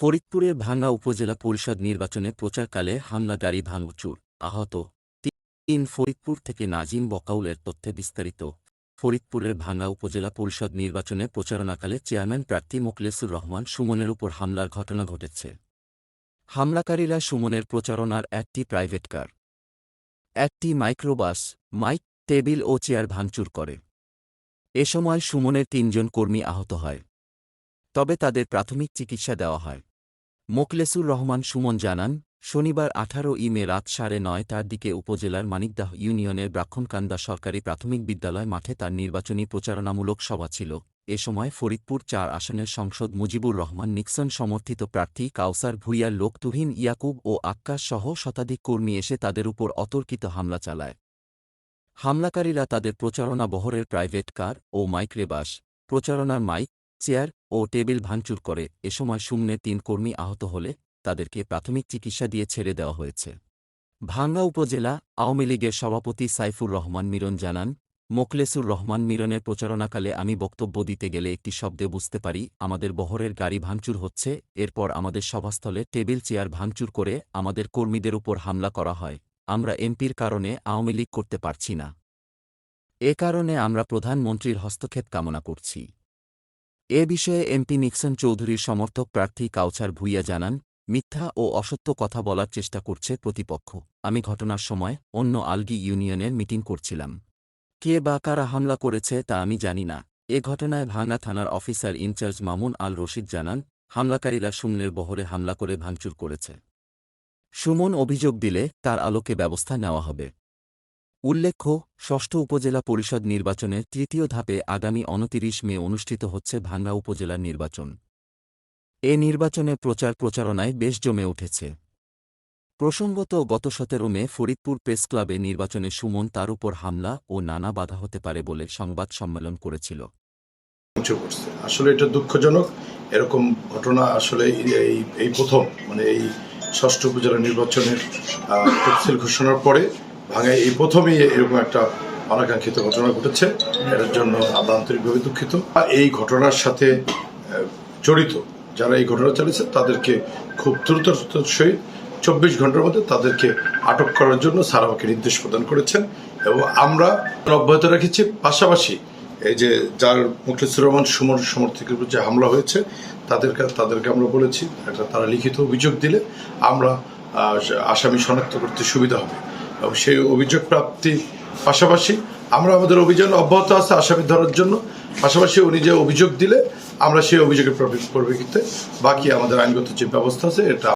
ফরিদপুরের ভাঙ্গা উপজেলা পরিষদ নির্বাচনে প্রচারকালে হামলা গাড়ি ভাঙচুর আহত তিন ফরিদপুর থেকে নাজিম বকাউলের তথ্যে বিস্তারিত। ফরিদপুরের ভাঙ্গা উপজেলা পরিষদ নির্বাচনে প্রচারণাকালে চেয়ারম্যান প্রার্থী মোকলেসুর রহমান সুমনের উপর হামলার ঘটনা ঘটেছে। হামলাকারীরা সুমনের প্রচারণার একটি প্রাইভেট কার, একটি মাইক্রোবাস, মাইক, টেবিল ও চেয়ার ভাঙচুর করে। এ সময় সুমনের তিনজন কর্মী আহত হয়, তবে তাদের প্রাথমিক চিকিৎসা দেওয়া হয়। মোকলেসুর রহমান সুমন জানান, শনিবার আঠারো মে রাত সাড়ে নয়টার দিকে উপজেলার মানিকদাহ ইউনিয়নের ব্রাক্ষণকান্দা সরকারি প্রাথমিক বিদ্যালয় মাঠে তার নির্বাচনী প্রচারণামূলক সভা ছিল। এ সময় ফরিদপুর চার আসনের সংসদ মুজিবুর রহমান, নিক্সন সমর্থিত প্রার্থী কাউসার ভুইয়ার লোক তুহিন ইয়াকুব ও আক্কাস সহ শতাধিক কর্মী এসে তাদের উপর অতর্কিত হামলা চালায়। হামলাকারীরা তাদের প্রচারণা বহরের প্রাইভেট কার ও মাইক্রেবাস প্রচারণার মাইক চেয়ার ও টেবিল ভাঙচুর করে। এ সময় শূন্যে তিন কর্মী আহত হলে তাদেরকে প্রাথমিক চিকিৎসা দিয়ে ছেড়ে দেওয়া হয়েছে। ভাঙ্গা উপজেলা আওয়ামী লীগের সভাপতি সাইফুর রহমান মিরন জানান মোকলেসুর রহমান মিরনের প্রচারণাকালে আমি বক্তব্য দিতে গেলে একটি শব্দে বুঝতে পারি, আমাদের বহরের গাড়ি ভাঙচুর হচ্ছে, এরপর আমাদের সভাস্থলে টেবিল চেয়ার ভাঙচুর করে আমাদের কর্মীদের উপর হামলা করা হয়। আমরা এমপির কারণে আওয়ামী লীগ করতে পারছি না। এ কারণে আমরা প্রধানমন্ত্রীর হস্তক্ষেপ কামনা করছি। এ বিষয়ে এমপি নিক্সন চৌধুরীর সমর্থক প্রার্থী কাউছার ভুইয়া জানান, মিথ্যা ও অসত্য কথা বলার চেষ্টা করছে প্রতিপক্ষ। আমি ঘটনার সময় অন্য আলগি ইউনিয়নের মিটিং করছিলাম। কে বা কারা হামলা করেছে তা আমি জানি না। এ ঘটনায় ভাঙ্গা থানার officer in charge Mamun Al Rashid জানান, হামলাকারীরা শূন্যের বহরে হামলা করে ভাঙচুর করেছে। সুমন অভিযোগ দিলে তার আলোকে ব্যবস্থা নেওয়া হবে। উল্লেখ্য, ষষ্ঠ উপজেলা পরিষদ নির্বাচনের তৃতীয় ধাপে আগামী অনতিরিশ মে অনুষ্ঠিত হচ্ছে ভাঙ্গা উপজেলার নির্বাচন। এ নির্বাচনে প্রচার প্রচারণায় বেশ জমে উঠেছে। প্রসঙ্গত, গত সতেরো মে ফরিদপুর প্রেস ক্লাবে নির্বাচনে সুমন তার উপর হামলা ও নানা বাধা হতে পারে বলে সংবাদ সম্মেলন করেছিল। আসলে এটা দুঃখজনক। এরকম ঘটনা আসলে এই প্রথম মানে এই ষষ্ঠ উপজেলা নির্বাচনের তফসিল ঘোষণার পরে ভাঙায়। এই প্রথমেই এরকম একটা অনাকাঙ্ক্ষিত ঘটনা ঘটেছে। এটার জন্য আমরা আন্তরিকভাবে দুঃখিত। এই ঘটনার সাথে জড়িত যারা এই ঘটনা চালিয়েছে, তাদেরকে খুব দ্রুত সহিত চব্বিশ ঘণ্টার মধ্যে তাদেরকে আটক করার জন্য স্যার আমাকে নির্দেশ প্রদান করেছেন এবং আমরা অব্যাহত রেখেছি। পাশাপাশি এই যে যার মুখলিসুর রহমান সুমন সমর্থকের উপর যে হামলা হয়েছে, তাদেরকে তাদেরকে আমরা বলেছি একটা তারা লিখিত অভিযোগ দিলে আমরা আসামি শনাক্ত করতে সুবিধা হবে। সেই অভিযোগ প্রাপ্তি পাশাপাশি আমরা আমাদের অভিযান অব্যাহত আছে আসামি ধরার জন্য। পাশাপাশি উনি যে অভিযোগ দিলে, আমরা সেই অভিযোগের পরিপ্রেক্ষিতে বাকি আমাদের আইনগত যে ব্যবস্থা আছে, এটা